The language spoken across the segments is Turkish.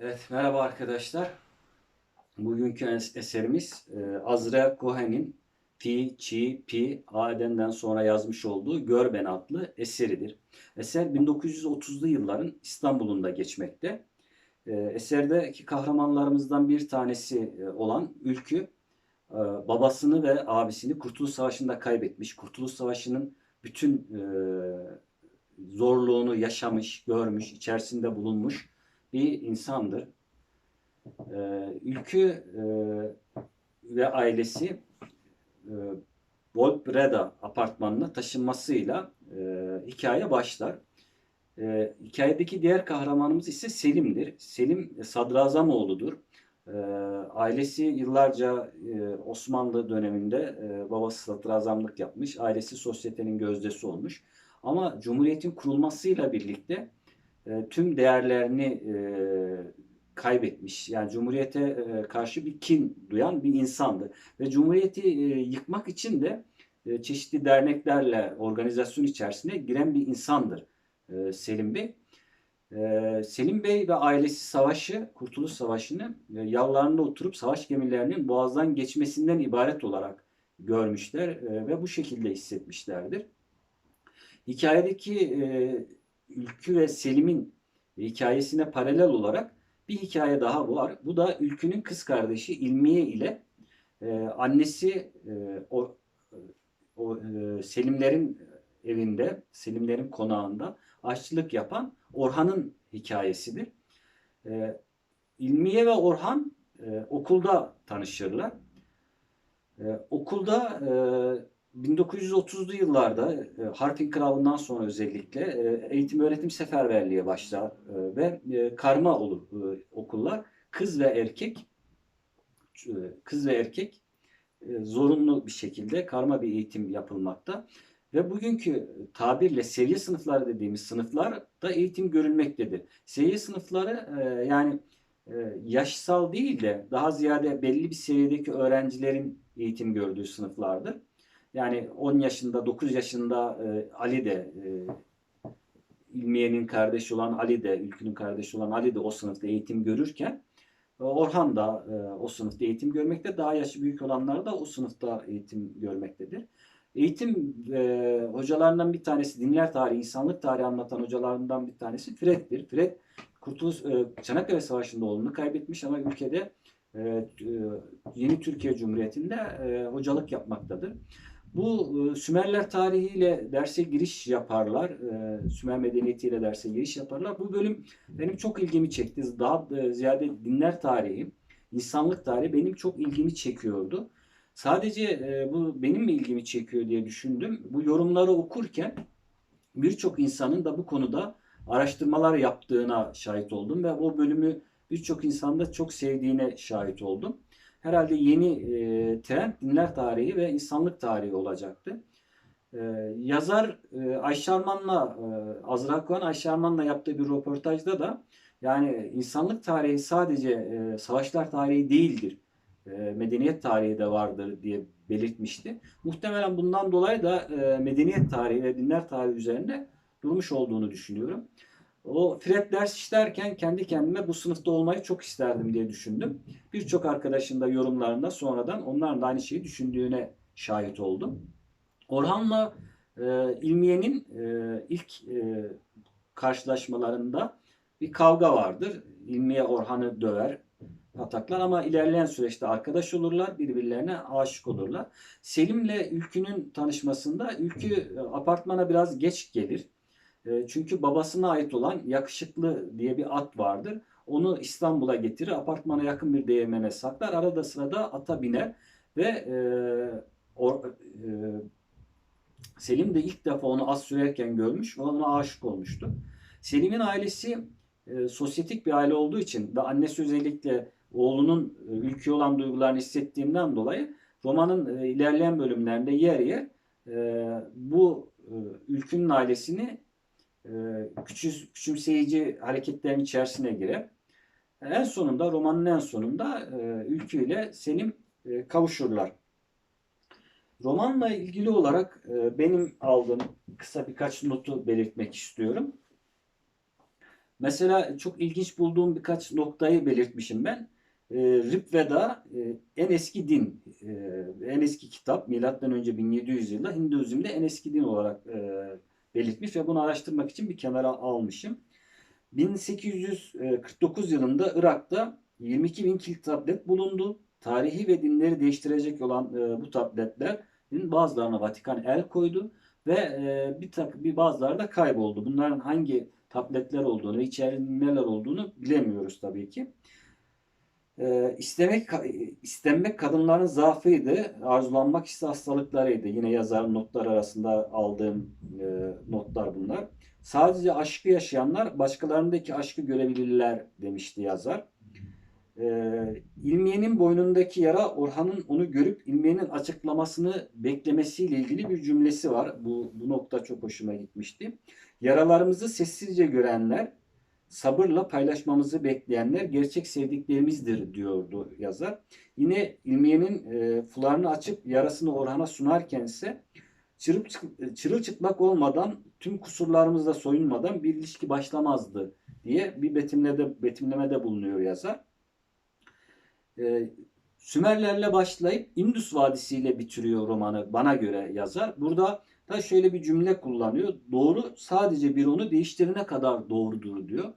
Evet, merhaba arkadaşlar. Bugünkü es- eserimiz e, Azra Cohen'in Pi, Çi, Pi, Adem'den sonra yazmış olduğu Görben adlı eseridir. Eser 1930'lu yılların İstanbul'unda geçmekte. E, eserdeki kahramanlarımızdan bir tanesi e, olan Ülkü, babasını ve abisini Kurtuluş Savaşı'nda kaybetmiş. Kurtuluş Savaşı'nın bütün zorluğunu yaşamış, görmüş, içerisinde bulunmuş bir insandır. Ee, Ülkü e, ve ailesi e, Volpreda apartmanına taşınmasıyla e, hikaye başlar. E, hikayedeki diğer kahramanımız ise Selim'dir. Selim e, sadrazam E, ailesi yıllarca e, Osmanlı döneminde e, babası sadrazamlık yapmış. Ailesi sosyetenin gözdesi olmuş. Ama Cumhuriyet'in kurulmasıyla birlikte e, tüm değerlerini e, kaybetmiş. Yani Cumhuriyete e, karşı bir kin duyan bir insandı. Ve Cumhuriyeti yıkmak için de çeşitli derneklerle organizasyon içerisine giren bir insandır Selim Bey. Selim Bey ve ailesi savaşı, Kurtuluş Savaşı'nı yallarında oturup savaş gemilerinin boğazdan geçmesinden ibaret olarak görmüşler ve bu şekilde hissetmişlerdir. Hikayedeki Ülkü ve Selim'in hikayesine paralel olarak bir hikaye daha var. Bu da Ülkü'nün kız kardeşi İlmiye ile e, annesi e, o, o e, Selimlerin evinde, Selimlerin konağında aşçılık yapan Orhan'ın hikayesidir. E, İlmiye ve Orhan e, okulda tanışırlar. E, okulda e, 1930'lu yıllarda e, Harp İnkılabı'ndan sonra özellikle e, eğitim öğretim seferberliğe başlar e, ve karma olur okullar. Kız ve erkek kız ve erkek zorunlu bir şekilde karma bir eğitim yapılmakta. Ve bugünkü tabirle seviye sınıfları dediğimiz sınıflar da eğitim görülmektedir. Seviye sınıfları yani yaşsal değil de daha ziyade belli bir seviyedeki öğrencilerin eğitim gördüğü sınıflardır. Yani 10 yaşında, 9 yaşında e, Ali de e, İlmiye'nin kardeşi olan Ali de, Ülkü'nün kardeşi olan Ali de o sınıfta eğitim görürken e, Orhan da e, o sınıfta eğitim görmekte. Daha yaşı büyük olanlar da o sınıfta eğitim görmektedir. Eğitim e, hocalarından bir tanesi, dinler tarihi, insanlık tarihi anlatan hocalarından bir tanesi Fred'dir. Fred Kurtuluş e, Çanakkale Savaşı'nda oğlunu kaybetmiş ama ülkede e, e, yeni Türkiye Cumhuriyeti'nde e, hocalık yapmaktadır. Bu e, Sümerler tarihiyle derse giriş yaparlar. E, Sümer medeniyetiyle derse giriş yaparlar. Bu bölüm benim çok ilgimi çekti. Daha e, ziyade dinler tarihi, insanlık tarihi benim çok ilgimi çekiyordu. Sadece bu benim mi ilgimi çekiyor diye düşündüm. Bu yorumları okurken birçok insanın da bu konuda araştırmalar yaptığına şahit oldum ve o bölümü birçok insan da çok sevdiğine şahit oldum herhalde yeni e, trend dinler tarihi ve insanlık tarihi olacaktı. E, yazar e, Ayşe Arman'la e, Azra Kuan Ayşe Arman'la yaptığı bir röportajda da yani insanlık tarihi sadece e, savaşlar tarihi değildir. E, medeniyet tarihi de vardır diye belirtmişti. Muhtemelen bundan dolayı da e, medeniyet tarihi ve dinler tarihi üzerinde durmuş olduğunu düşünüyorum. O Fred ders işlerken kendi kendime bu sınıfta olmayı çok isterdim diye düşündüm. Birçok arkadaşın da yorumlarında sonradan onların da aynı şeyi düşündüğüne şahit oldum. Orhan'la e, İlmiye'nin e, ilk e, karşılaşmalarında bir kavga vardır. İlmiye Orhan'ı döver, ataklar ama ilerleyen süreçte arkadaş olurlar, birbirlerine aşık olurlar. Selim'le Ülkü'nün tanışmasında Ülkü e, apartmana biraz geç gelir. E, çünkü babasına ait olan yakışıklı diye bir at vardır. Onu İstanbul'a getirir, apartmana yakın bir değirmene saklar. Arada sırada ata biner ve e, or, e, Selim de ilk defa onu az sürerken görmüş ve ona aşık olmuştu. Selim'in ailesi e, sosyetik bir aile olduğu için ve annesi özellikle oğlunun e, ülke olan duygularını hissettiğinden dolayı romanın e, ilerleyen bölümlerinde yer yer e, bu e, ülkünün ailesini küçü, küçümseyici hareketlerin içerisine girer. En sonunda romanın en sonunda e, Ülkü ile Selim e, kavuşurlar. Romanla ilgili olarak e, benim aldığım kısa birkaç notu belirtmek istiyorum. Mesela çok ilginç bulduğum birkaç noktayı belirtmişim ben. E, Rig Veda e, en eski din, e, en eski kitap milattan önce 1700 yılda Hinduizm'de en eski din olarak e, belirtmiş ve bunu araştırmak için bir kenara almışım. 1849 yılında Irak'ta 22 bin kilit tablet bulundu. Tarihi ve dinleri değiştirecek olan e, bu tabletlerin bazılarına Vatikan el koydu ve e, bir tak bir bazıları da kayboldu. Bunların hangi tabletler olduğunu içerinde neler olduğunu bilemiyoruz tabii ki. E, istemek istenmek kadınların zaafıydı. Arzulanmak ise hastalıklarıydı. Yine yazarın notlar arasında aldığım e, notlar bunlar. Sadece aşkı yaşayanlar başkalarındaki aşkı görebilirler demişti yazar. Ee, İlmiye'nin boynundaki yara Orhan'ın onu görüp İlmiye'nin açıklamasını beklemesiyle ilgili bir cümlesi var. Bu, bu nokta çok hoşuma gitmişti. Yaralarımızı sessizce görenler, sabırla paylaşmamızı bekleyenler gerçek sevdiklerimizdir diyordu yazar. Yine İlmiye'nin e, fularını açıp yarasını Orhan'a sunarken ise çırıp, çırılçıplak olmadan tüm kusurlarımızla soyunmadan bir ilişki başlamazdı diye bir betimlede, betimlemede bulunuyor yazar. Ee, Sümerlerle başlayıp Indus Vadisi ile bitiriyor romanı bana göre yazar. Burada da şöyle bir cümle kullanıyor. Doğru sadece bir onu değiştirene kadar doğrudur diyor.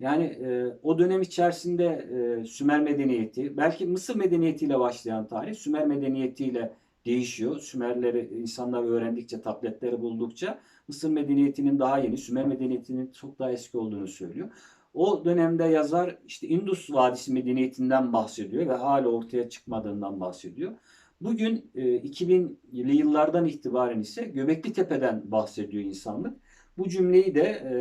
Yani e, o dönem içerisinde e, Sümer medeniyeti, belki Mısır medeniyetiyle başlayan tarih Sümer medeniyetiyle değişiyor. Sümerleri insanlar öğrendikçe, tabletleri buldukça Mısır medeniyetinin daha yeni, Sümer medeniyetinin çok daha eski olduğunu söylüyor. O dönemde yazar işte Indus Vadisi medeniyetinden bahsediyor ve hala ortaya çıkmadığından bahsediyor. Bugün e, 2000'li yıllardan itibaren ise Göbekli Tepe'den bahsediyor insanlık. Bu cümleyi de e,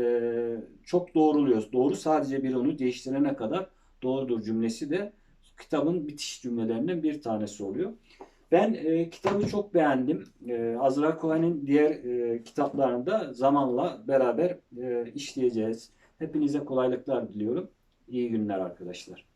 çok doğruluyoruz. Doğru sadece bir onu değiştirene kadar doğrudur cümlesi de kitabın bitiş cümlelerinden bir tanesi oluyor. Ben e, kitabı çok beğendim. E, Azra Cohen'in diğer e, kitaplarını da zamanla beraber e, işleyeceğiz. Hepinize kolaylıklar diliyorum. İyi günler arkadaşlar.